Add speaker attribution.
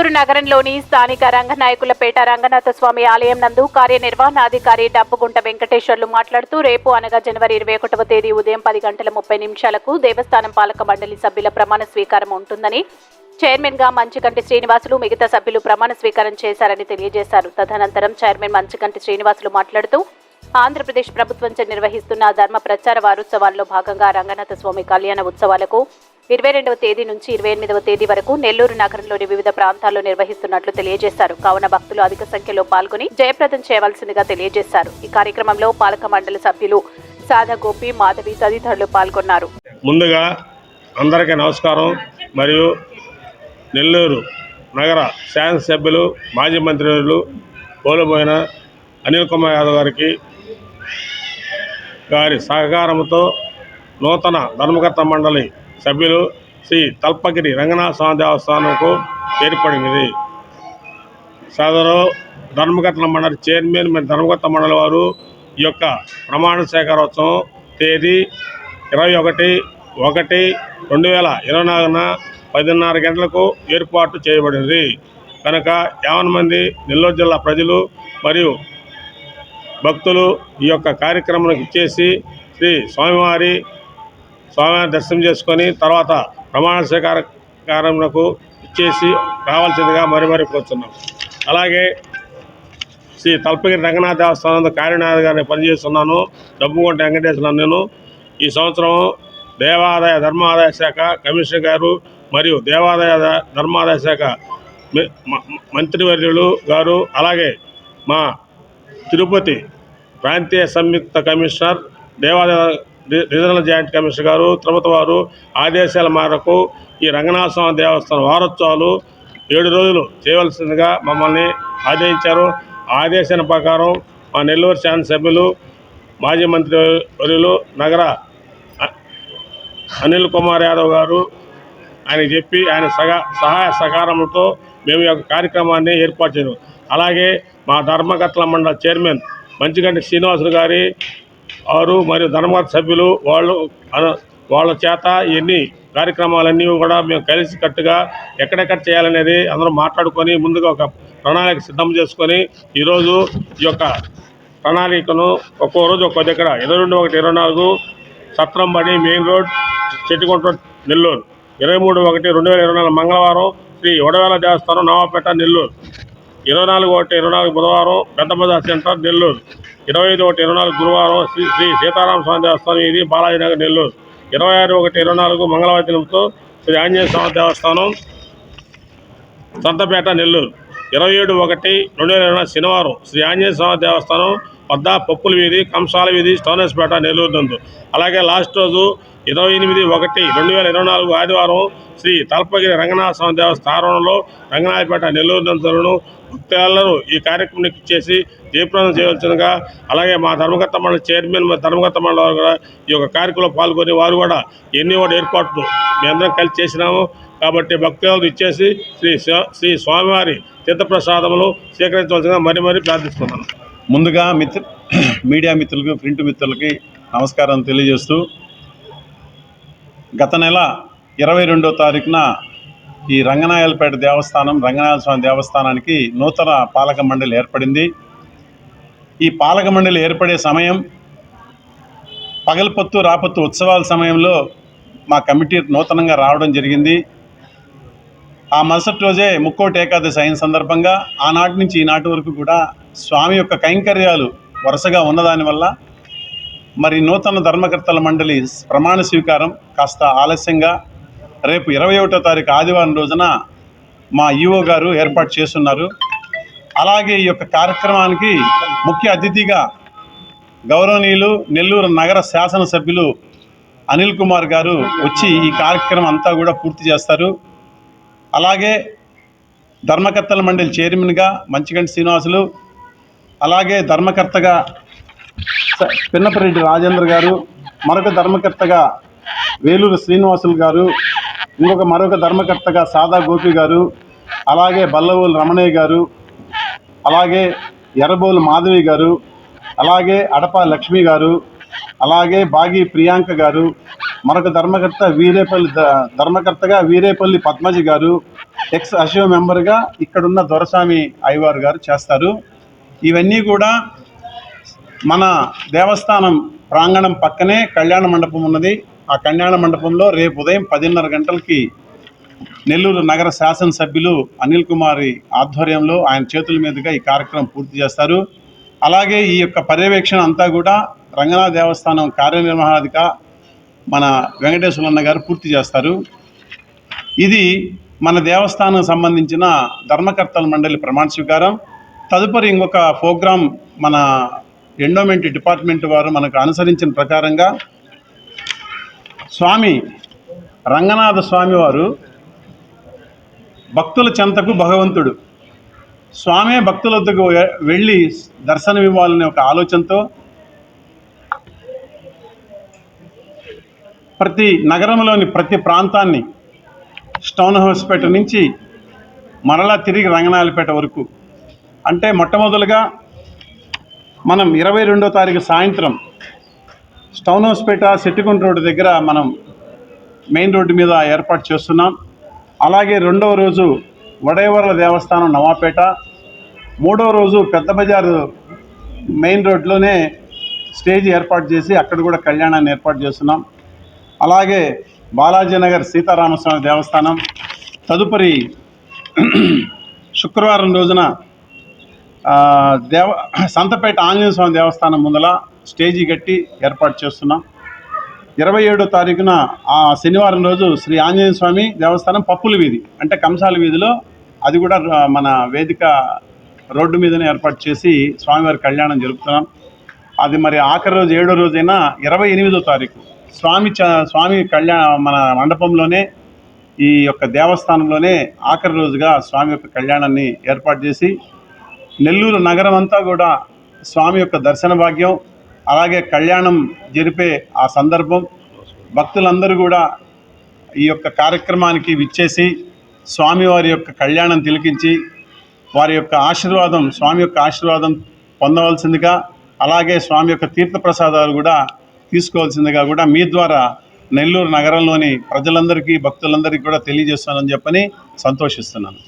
Speaker 1: నెల్లూరు నగరంలోని స్థానిక రంగనాయకులపేట రంగనాథ స్వామి ఆలయం నందు కార్యనిర్వహణాధికారి డబ్బుగుంట వెంకటేశ్వర్లు మాట్లాడుతూ రేపు అనగా జనవరి ఇరవై ఒకటవ తేదీ ఉదయం పది గంటల ముప్పై నిమిషాలకు దేవస్థానం పాలక మండలి సభ్యుల ప్రమాణ స్వీకారం ఉంటుందని చైర్మన్గా మంచికంటి శ్రీనివాసులు మిగతా సభ్యులు ప్రమాణ స్వీకారం చేశారని తెలియజేశారు. తదనంతరం చైర్మన్ మంచికంటి శ్రీనివాసులు మాట్లాడుతూ ఆంధ్రప్రదేశ్ ప్రభుత్వంచే నిర్వహిస్తున్న ధర్మ ప్రచార వారోత్సవాల్లో భాగంగా రంగనాథ స్వామి కళ్యాణ ఉత్సవాలకు ఇరవై రెండవ తేదీ నుంచి ఇరవై ఎనిమిదవ తేదీ వరకు నెల్లూరు నగరంలోని వివిధ ప్రాంతాల్లో నిర్వహిస్తున్నట్లు తెలియజేశారు. కావున భక్తులు అధిక సంఖ్యలో పాల్గొని జయప్రదం చేయవలసిందిగా తెలియజేశారు. ఈ కార్యక్రమంలో పాలక మండలి సభ్యులు సాధగోపి గోపి మాధవి తదితరులు పాల్గొన్నారు.
Speaker 2: ముందుగా అందరికీ నమస్కారం. మరియు నెల్లూరు నగర శాసనసభ్యులు మాజీ మంత్రులు కోల్పోయిన అనిల్ కుమార్ యాదవ్ గారికి గారి సహకారంతో నూతన ధర్మకర్త మండలి సభ్యులు శ్రీ తల్పగిరి రంగనాథ స్వామి దేవస్థానంకు ఏర్పడినది. సదరు ధర్మకర్తల మండలి చైర్మన్ మరియు ధర్మకర్త మండలి వారు ఈ యొక్క ప్రమాణ స్వీకారోత్సవం తేదీ ఇరవై ఒకటి ఒకటి రెండు వేల ఇరవై నాలుగున పదిన్నర గంటలకు ఏర్పాటు చేయబడింది. కనుక యావన్ మంది నెల్లూరు జిల్లా ప్రజలు మరియు భక్తులు ఈ యొక్క కార్యక్రమానికి ఇచ్చేసి శ్రీ స్వామివారి స్వామివారిని దర్శనం చేసుకొని తర్వాత ప్రమాణ స్వీకారకారములకు ఇచ్చేసి రావాల్సిందిగా మరి మరి కోరుతున్నాం అలాగే శ్రీ తల్పగిరి రంగనాథ దేవస్థానం కార్యనాథ్ గారిని పనిచేస్తున్నాను. డబ్బుకొంట వెంకటేశ్వర నేను ఈ సంవత్సరం దేవాదాయ ధర్మాదాయ శాఖ కమిషనర్ గారు మరియు దేవాదాయ ధర్మాదాయ శాఖ మంత్రివర్యులు గారు అలాగే మా తిరుపతి ప్రాంతీయ సంయుక్త కమిషనర్ దేవాదాయ రీజనల్ జాయింట్ కమిషనర్ గారు తిరుపతి వారు ఆదేశాల మేరకు ఈ రంగనాథ స్వామి దేవస్థానం వారోత్సవాలు ఏడు రోజులు చేయవలసిందిగా మమ్మల్ని ఆదేశించారు. ఆదేశాల ప్రకారం మా నెల్లూరు శాసనసభ్యులు మాజీ మంత్రి వర్యులు నగర అనిల్ కుమార్ యాదవ్ గారు ఆయన చెప్పి ఆయన సగా సహాయ సహకారంతో మేము ఈ యొక్క కార్యక్రమాన్ని ఏర్పాటు చేయడం అలాగే మా ధర్మకట్ల మండల చైర్మన్ మంచిగంటి శ్రీనివాసులు గారి వారు మరియు ధర్మకర్త సభ్యులు వాళ్ళు వాళ్ళ చేత ఇవన్నీ కార్యక్రమాలన్నీ కూడా మేము కలిసి కట్టుగా ఎక్కడెక్కడ చేయాలనేది అందరం మాట్లాడుకొని ముందుగా ఒక ప్రణాళిక సిద్ధం చేసుకొని ఈరోజు ఈ యొక్క ప్రణాళికను ఒక్కో రోజు ఒక్కో దగ్గర ఇరవై రెండు ఒకటి ఇరవై నాలుగు సత్రంబడి మెయిన్ రోడ్ చెట్టుకుంట నెల్లూరు. ఇరవై మూడు ఒకటి రెండు వేల ఇరవై నాలుగు మంగళవారం శ్రీ వడవేల దేవస్థానం నవాపేట నెల్లూరు. ఇరవై నాలుగు ఒకటి ఇరవై నాలుగు బుధవారం పెద్ద బజార్ సెంటర్ నెల్లూరు. ఇరవై ఐదు ఒకటి ఇరవై నాలుగు గురువారం శ్రీ శ్రీ సీతారామ స్వామి దేవస్థానం ఇది బాలాజీనగర్ నెల్లూరు. ఇరవై ఆరు ఒకటి ఇరవై నాలుగు మంగళవారం దినంతో శ్రీ ఆంజనేయ స్వామి దేవస్థానం సంతపేట నెల్లూరు. ఇరవై ఏడు ఒకటి రెండు వేల ఇరవై శనివారం శ్రీ ఆంజనేయ స్వామి దేవస్థానం వద్ద పప్పుల వీధి కంసాల వీధి స్టోనస్పేట నెల్లూరు నందు. అలాగే లాస్ట్ రోజు ఇరవై ఎనిమిది ఒకటి రెండు వేల ఇరవై నాలుగు ఆదివారం శ్రీ తల్పగిరి రంగనాథ స్వామి దేవస్థానంలో రంగనాథపేట నెల్లూరు నందులను భక్తులందరూ ఈ కార్యక్రమానికి ఇచ్చేసి జయప్రదం చేయవలసిందిగా అలాగే మా ధర్మకర్త మండలి చైర్మన్ మా ధర్మకర్త మండలి వారు కూడా ఈ యొక్క కార్యక్రమంలో పాల్గొని వారు కూడా ఎన్ని కూడా ఏర్పాట్లు మేమందరం కలిసి చేసినాము. కాబట్టి భక్తులకు ఇచ్చేసి శ్రీ శ్రీ స్వామివారి తీర్థప్రసాదములు స్వీకరించవలసిందిగా మరీ మరీ ప్రార్థిస్తున్నాను.
Speaker 3: ముందుగా మిత్ర మీడియా మిత్రులకు ప్రింట్ మిత్రులకి నమస్కారం తెలియజేస్తూ గత నెల ఇరవై రెండో తారీఖున ఈ రంగనాయలపేట దేవస్థానం రంగనాయల స్వామి దేవస్థానానికి నూతన పాలక మండలి ఏర్పడింది. ఈ పాలక మండలి ఏర్పడే సమయం పగలపొత్తు రాపొత్తు ఉత్సవాల సమయంలో మా కమిటీ నూతనంగా రావడం జరిగింది. ఆ మరుసటి రోజే ముక్కోటి ఏకాదశి అయిన సందర్భంగా ఆనాటి నుంచి ఈనాటి వరకు కూడా స్వామి యొక్క కైంకర్యాలు వరుసగా ఉన్నదానివల్ల మరి నూతన ధర్మకర్తల మండలి ప్రమాణ స్వీకారం కాస్త ఆలస్యంగా రేపు ఇరవై ఒకటో తారీఖు ఆదివారం రోజున మా ఈఓ గారు ఏర్పాటు చేస్తున్నారు. అలాగే ఈ యొక్క కార్యక్రమానికి ముఖ్య అతిథిగా గౌరవనీయులు నెల్లూరు నగర శాసనసభ్యులు అనిల్ కుమార్ గారు వచ్చి ఈ కార్యక్రమం అంతా కూడా పూర్తి చేస్తారు. అలాగే ధర్మకర్తల మండలి చైర్మన్గా మంచిగంటి శ్రీనివాసులు అలాగే ధర్మకర్తగా పిన్నపరెడ్డి రాజేంద్ర గారు మరొక ధర్మకర్తగా వేలూరు శ్రీనివాసులు గారు ఇంకొక మరొక ధర్మకర్తగా సాదా గోపి గారు అలాగే బల్లవోలు రమణయ్య గారు అలాగే ఎర్రబోలు మాధవి గారు అలాగే అడప లక్ష్మి గారు అలాగే బాగి ప్రియాంక గారు మరొక ధర్మకర్త వీరేపల్లి ధర్మకర్తగా వీరేపల్లి పద్మజ గారు ఎక్స్ అశివ మెంబర్గా ఇక్కడున్న దొరస్వామి అయ్యవారు గారు చేస్తారు. ఇవన్నీ కూడా మన దేవస్థానం ప్రాంగణం పక్కనే కళ్యాణ మండపం ఉన్నది. ఆ కళ్యాణ మండపంలో రేపు ఉదయం పదిన్నర గంటలకి నెల్లూరు నగర శాసనసభ్యులు అనిల్ కుమారి ఆధ్వర్యంలో ఆయన చేతుల మీదుగా ఈ కార్యక్రమం పూర్తి చేస్తారు. అలాగే ఈ యొక్క పర్యవేక్షణ అంతా కూడా రంగనాథ దేవస్థానం కార్యనిర్వహణాధిక మన వెంకటేశ్వరన్న గారు పూర్తి చేస్తారు. ఇది మన దేవస్థానం సంబంధించిన ధర్మకర్తల మండలి ప్రమాణ స్వీకారం. తదుపరి ఇంకొక ప్రోగ్రాం మన ఎండోమెంట్ డిపార్ట్మెంట్ వారు మనకు అనుసరించిన ప్రకారంగా స్వామి రంగనాథ స్వామివారు భక్తుల చెంతకు భగవంతుడు. స్వామే భక్తుల వద్దకు వెళ్ళి దర్శనం ఇవ్వాలనే ఒక ఆలోచనతో ప్రతి నగరంలోని ప్రతి ప్రాంతాన్ని స్టోన్ హౌస్పేట నుంచి మరలా తిరిగి రంగనాయలపేట వరకు. అంటే మొట్టమొదలుగా మనం ఇరవై రెండో తారీఖు సాయంత్రం స్టౌన్ హౌస్పేట సెట్టిగుంట రోడ్డు దగ్గర మనం మెయిన్ రోడ్డు మీద ఏర్పాటు చేస్తున్నాం. అలాగే రెండవ రోజు వడేవర్ల దేవస్థానం నవాపేట మూడవ రోజు పెద్ద బజారు మెయిన్ రోడ్లోనే స్టేజ్ ఏర్పాటు చేసి అక్కడ కూడా కళ్యాణాన్ని ఏర్పాటు చేస్తున్నాం. అలాగే బాలాజీనగర్ సీతారామస్వామి దేవస్థానం తదుపరి శుక్రవారం రోజున దేవ సంతపేట ఆంజనేయ స్వామి దేవస్థానం ముందల స్టేజీ కట్టి ఏర్పాటు చేస్తున్నాం. ఇరవై ఏడో తారీఖున ఆ శనివారం రోజు శ్రీ ఆంజనేయ స్వామి దేవస్థానం పప్పుల వీధి అంటే కంసాల వీధిలో అది కూడా మన వేదిక రోడ్డు మీదనే ఏర్పాటు చేసి స్వామివారి కళ్యాణం జరుపుతున్నాం. అది మరి ఆఖరి రోజు ఏడో రోజైనా ఇరవై ఎనిమిదో తారీఖు స్వామి చ స్వామి కళ్యాణ మన మండపంలోనే ఈ యొక్క దేవస్థానంలోనే ఆఖరి రోజుగా స్వామి యొక్క కళ్యాణాన్ని ఏర్పాటు చేసి నెల్లూరు నగరం అంతా కూడా స్వామి యొక్క దర్శన భాగ్యం అలాగే కళ్యాణం జరిపే ఆ సందర్భం భక్తులందరూ కూడా ఈ యొక్క కార్యక్రమానికి విచ్చేసి స్వామివారి యొక్క కళ్యాణం తిలకించి వారి యొక్క ఆశీర్వాదం స్వామి యొక్క ఆశీర్వాదం పొందవలసిందిగా అలాగే స్వామి యొక్క తీర్థప్రసాదాలు కూడా తీసుకోవాల్సిందిగా కూడా మీ ద్వారా నెల్లూరు నగరంలోని ప్రజలందరికీ భక్తులందరికీ కూడా తెలియజేస్తానని చెప్పని సంతోషిస్తున్నాను.